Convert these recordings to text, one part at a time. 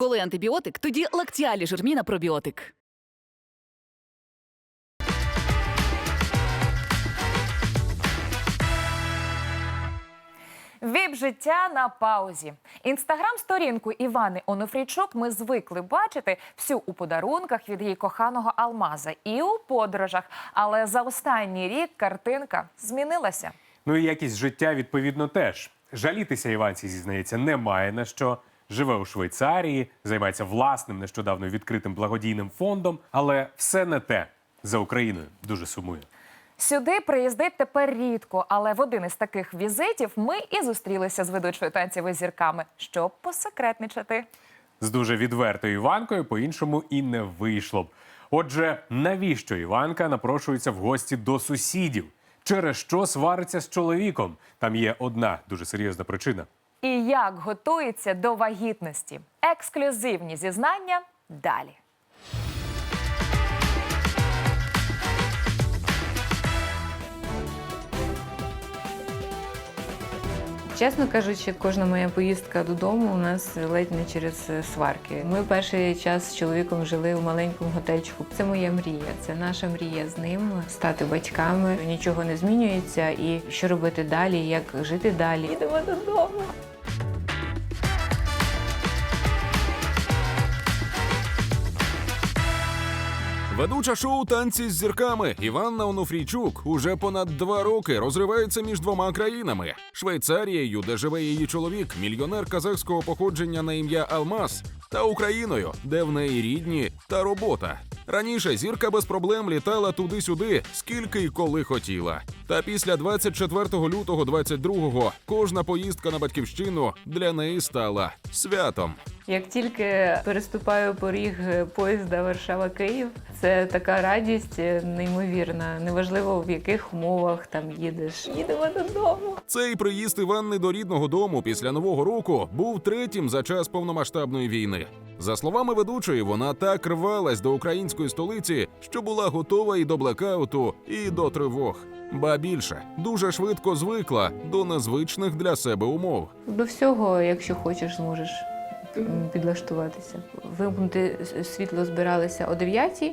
Коли антибіотик, тоді лактіалі жирміна пробіотик. Віп життя на паузі. Інстаграм-сторінку Івани Онофрійчук ми звикли бачити всю у подарунках від її коханого Алмаза і у подорожах. Але за останній рік картинка змінилася. Ну і якість життя відповідно теж. Жалітися Іванці зізнається, немає на що. Живе у Швейцарії, займається власним нещодавно відкритим благодійним фондом, але все не те за Україною дуже сумує. Сюди приїздить тепер рідко, але в один із таких візитів ми і зустрілися з ведучою танців із зірками, щоб посекретничати. З дуже відвертою Іванкою по-іншому і не вийшло б. Отже, навіщо Іванка напрошується в гості до сусідів? Через що свариться з чоловіком? Там є одна дуже серйозна причина. І як готується до вагітності? Ексклюзивні зізнання далі. Чесно кажучи, кожна моя поїздка додому у нас ледь не через е, сварки. Ми перший час з чоловіком жили в маленькому готельчику. Це моя мрія. Це наша мрія з ним стати батьками. Нічого не змінюється. І що робити далі, як жити далі. Їдемо додому. Ведуча шоу танці з зірками Іванна Онуфрійчук уже понад два роки розривається між двома країнами: Швейцарією, де живе її чоловік, мільйонер казахського походження на ім'я Алмаз, та Україною, де в неї рідні та робота. Раніше зірка без проблем літала туди-сюди, скільки й коли хотіла. Та після 24 лютого 22-го кожна поїздка на батьківщину для неї стала святом. Як тільки переступаю поріг поїзда Варшава-Київ, це така радість е, неймовірна. Неважливо в яких умовах там їдеш. Їдемо додому. Цей приїзд Іванни до рідного дому після нового року був третім за час повномасштабної війни. За словами ведучої, вона так рвалась до української столиці, що була готова і до блекауту, і до тривог. Ба більше дуже швидко звикла до незвичних для себе умов. До всього, якщо хочеш, зможеш підлаштуватися. Вимкнути світло збиралися о 9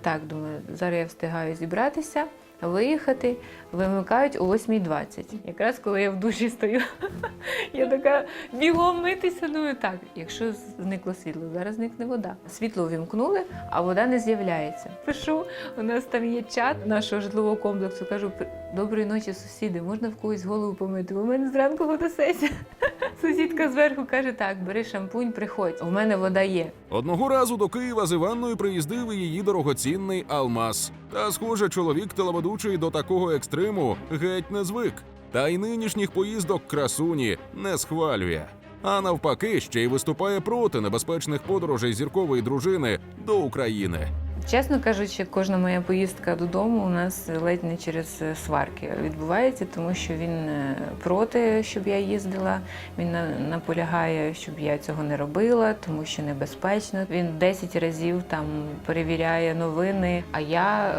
Так, думаю, зараз я встигаю зібратися, виїхати. Вимикають о 8.20. Якраз коли я в душі стою, я така бігом митися. Ну і так, якщо зникло світло, зараз зникне вода. Світло вімкнули, а вода не з'являється. Пишу, у нас там є чат нашого житлового комплексу. Кажу, «При- доброї ночі, сусіди, можна в когось голову помити? У мене зранку фотосесія. Сусідка зверху каже: так, бери шампунь, приходь. У мене вода є. Одного разу до Києва з Іванною приїздив її дорогоцінний Алмаз. Та, схоже, чоловік телеведучий до такого екстриму геть не звик. Та й нинішніх поїздок красуні не схвалює. А навпаки, ще й виступає проти небезпечних подорожей зіркової дружини до України. Чесно кажучи, кожна моя поїздка додому у нас ледь не через е, сварки відбувається, тому що він е, проти, щоб я їздила. Він на- наполягає, щоб я цього не робила, тому що небезпечно. Він 10 разів там перевіряє новини. А я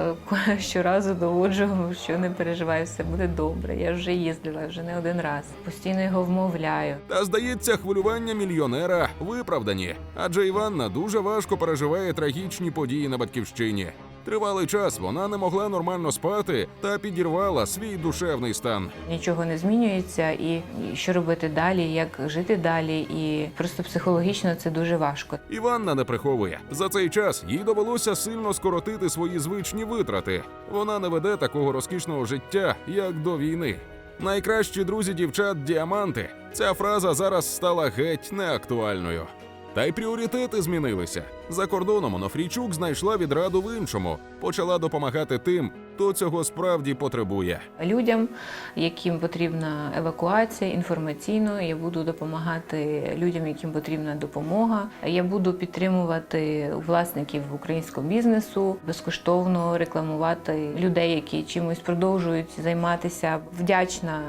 е, щоразу доводжу, що не переживай, все буде добре. Я вже їздила вже не один раз. Постійно його вмовляю. Та здається, хвилювання мільйонера виправдані, адже Іванна дуже важко переживає трагічні події на батьківщині. Тривалий час вона не могла нормально спати та підірвала свій душевний стан. Нічого не змінюється, і що робити далі, як жити далі, і просто психологічно це дуже важко. Іванна не приховує. За цей час їй довелося сильно скоротити свої звичні витрати. Вона не веде такого розкішного життя, як до війни. Найкращі друзі дівчат діаманти. Ця фраза зараз стала геть неактуальною. Та й пріоритети змінилися. За кордоном Онофрійчук знайшла відраду в іншому, почала допомагати тим, хто цього справді потребує. Людям, яким потрібна евакуація інформаційно, я буду допомагати людям, яким потрібна допомога. Я буду підтримувати власників українського бізнесу, безкоштовно рекламувати людей, які чимось продовжують займатися. Вдячна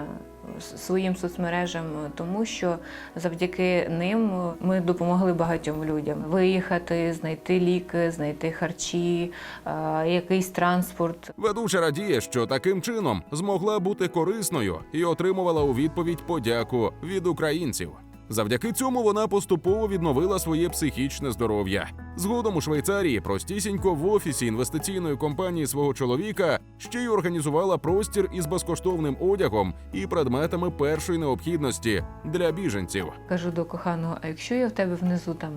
своїм соцмережам, тому що завдяки ним ми допомогли багатьом людям виїхати, знайти ліки, знайти харчі, е, якийсь транспорт. Ведуча радіє, що таким чином змогла бути корисною і отримувала у відповідь подяку від українців. Завдяки цьому вона поступово відновила своє психічне здоров'я. Згодом у Швейцарії простісінько в офісі інвестиційної компанії свого чоловіка ще й організувала простір із безкоштовним одягом і предметами першої необхідності для біженців. Кажу до коханого, а якщо я в тебе внизу там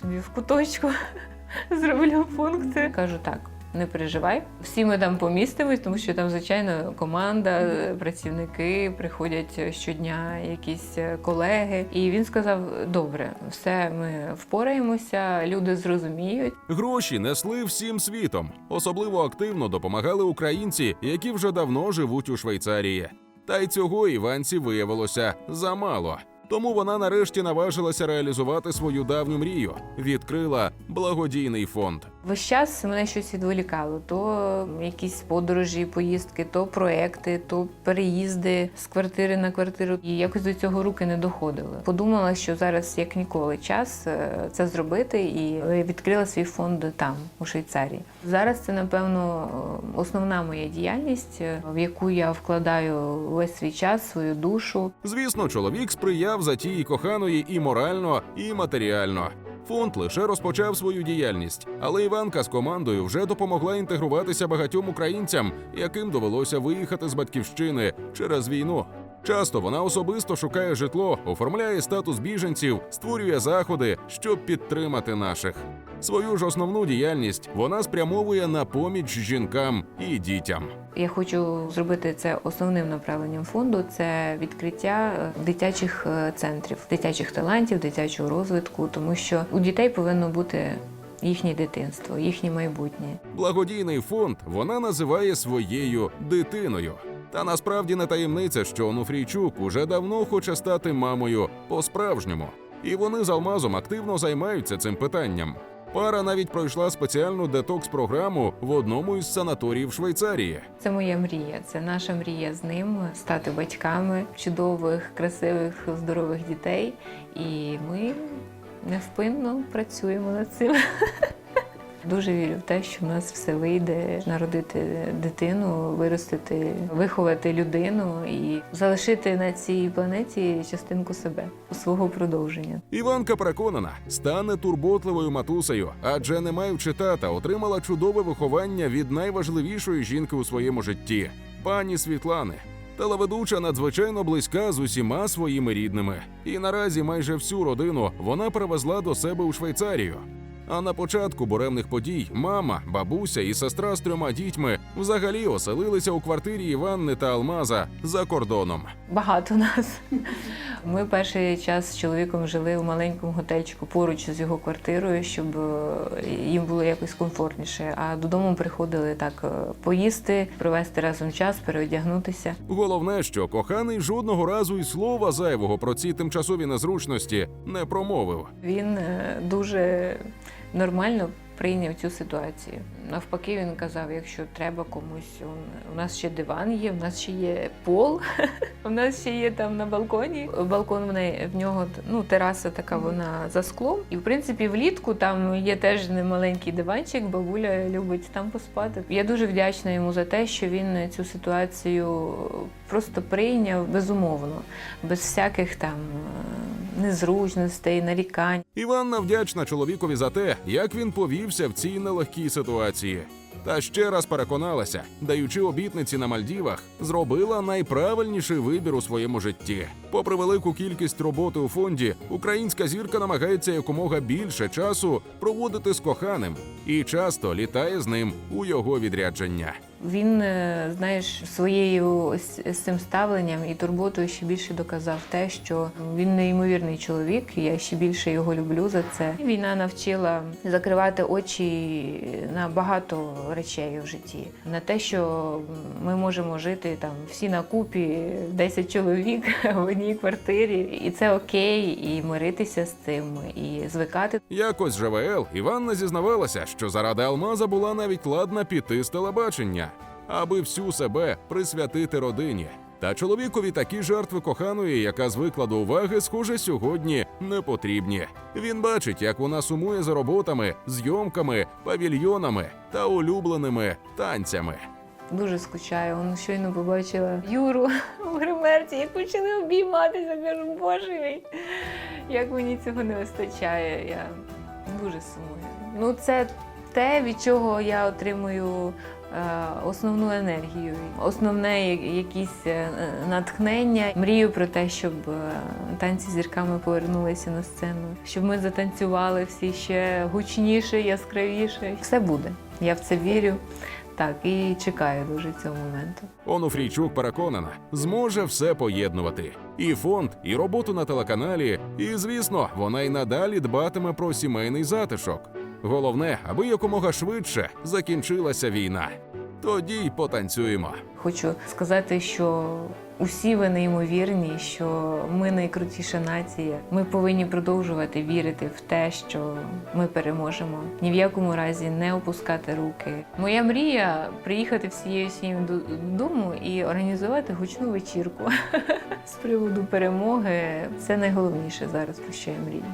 собі в куточку зроблю функцію? Кажу так. Не переживай, всі ми там помістимось, тому що там, звичайно, команда, е, працівники приходять щодня, якісь е, колеги. І він сказав: добре, все, ми впораємося, люди зрозуміють. Гроші несли всім світом. Особливо активно допомагали українці, які вже давно живуть у Швейцарії. Та й цього Іванці виявилося замало. Тому вона нарешті наважилася реалізувати свою давню мрію. Відкрила благодійний фонд. Весь час мене щось відволікало: то якісь подорожі, поїздки, то проекти, то переїзди з квартири на квартиру. І якось до цього руки не доходили. Подумала, що зараз як ніколи час е, це зробити, і відкрила свій фонд там, у Швейцарії. Зараз це напевно основна моя діяльність, е, в яку я вкладаю весь свій час, свою душу. Звісно, чоловік сприяв затії коханої і морально, і матеріально. Фонд лише розпочав свою діяльність, але Іванка з командою вже допомогла інтегруватися багатьом українцям, яким довелося виїхати з батьківщини через війну. Часто вона особисто шукає житло, оформляє статус біженців, створює заходи, щоб підтримати наших. Свою ж основну діяльність вона спрямовує на поміч жінкам і дітям. Я хочу зробити це основним направленням фонду. Це відкриття е, дитячих е, центрів, дитячих талантів, дитячого розвитку, тому що у дітей повинно бути їхнє дитинство, їхнє майбутнє. Благодійний фонд вона називає своєю дитиною. Та насправді не таємниця, що Онуфрійчук уже давно хоче стати мамою по-справжньому. І вони з Алмазом активно займаються цим питанням. Пара навіть пройшла спеціальну детокс-програму в одному із санаторіїв Швейцарії. Це моя мрія. Це наша мрія з ним стати батьками чудових, красивих, здорових дітей. І ми невпинно працюємо над цим. Дуже вірю в те, що в нас все вийде народити дитину, виростити, виховати людину і залишити на цій планеті частинку себе, свого продовження. Іванка переконана, стане турботливою матусею, адже не маючи тата, отримала чудове виховання від найважливішої жінки у своєму житті пані Світлани. Телеведуча надзвичайно близька з усіма своїми рідними, і наразі майже всю родину вона привезла до себе у Швейцарію. А на початку буремних подій мама, бабуся і сестра з трьома дітьми взагалі оселилися у квартирі Іванни та Алмаза за кордоном. Багато нас. Ми перший час з чоловіком жили у маленькому готельчику поруч з його квартирою, щоб е, їм було якось комфортніше. А додому приходили так е, поїсти, провести разом час, переодягнутися. Головне, що коханий жодного разу і слова зайвого про ці тимчасові незручності не промовив. Він е, дуже нормально прийняв цю ситуацію. Навпаки, він казав: якщо треба комусь, у нас ще диван є, у нас ще є пол, у нас ще є там на балконі. Балкон в неї в нього ну, тераса така, вона за склом. І в принципі, влітку там є теж немаленький диванчик, бабуля любить там поспати. Я дуже вдячна йому за те, що він цю ситуацію просто прийняв безумовно, без всяких там е, незручностей, нарікань. Іванна вдячна чоловікові за те, як він повівся в цій нелегкій ситуації. see you. Та ще раз переконалася, даючи обітниці на Мальдівах, зробила найправильніший вибір у своєму житті. Попри велику кількість роботи у фонді, українська зірка намагається якомога більше часу проводити з коханим і часто літає з ним у його відрядження. Він, е, знаєш, своєю цим ставленням і турботою ще більше доказав те, що він неймовірний чоловік. Я ще більше його люблю за це. Війна навчила закривати очі на багато речей в житті, на те, що ми можемо жити там всі на купі, 10 чоловік в одній квартирі, і це окей, і миритися з цим, і звикати. Якось ЖВЛ Іванна зізнавалася, що заради Алмаза була навіть ладна піти з телебачення, аби всю себе присвятити родині. Та чоловікові такі жертви коханої, яка звикла до уваги, схоже, сьогодні не потрібні. Він бачить, як вона сумує за роботами, зйомками, павільйонами та улюбленими танцями. Дуже скучаю. Он щойно побачила Юру в гримерці, як почали обійматися. Кажу, боже мій, як мені цього не вистачає. Я дуже сумую. Ну, це те, від чого я отримую е, основну енергію, основне якісь е, натхнення. Мрію про те, щоб е, танці зірками повернулися на сцену, щоб ми затанцювали всі ще гучніше, яскравіше. Все буде. Я в це вірю. Так, і чекаю дуже цього моменту. Онуфрійчук переконана, зможе все поєднувати: і фонд, і роботу на телеканалі, і звісно, вона й надалі дбатиме про сімейний затишок. Головне, аби якомога швидше закінчилася війна. Тоді й потанцюємо. Хочу сказати, що усі ви неймовірні, що ми найкрутіша нація. Ми повинні продовжувати вірити в те, що ми переможемо. Ні в якому разі не опускати руки. Моя мрія приїхати всією сім'єю додому і організувати гучну вечірку з приводу перемоги. Це найголовніше зараз, про що я мрію.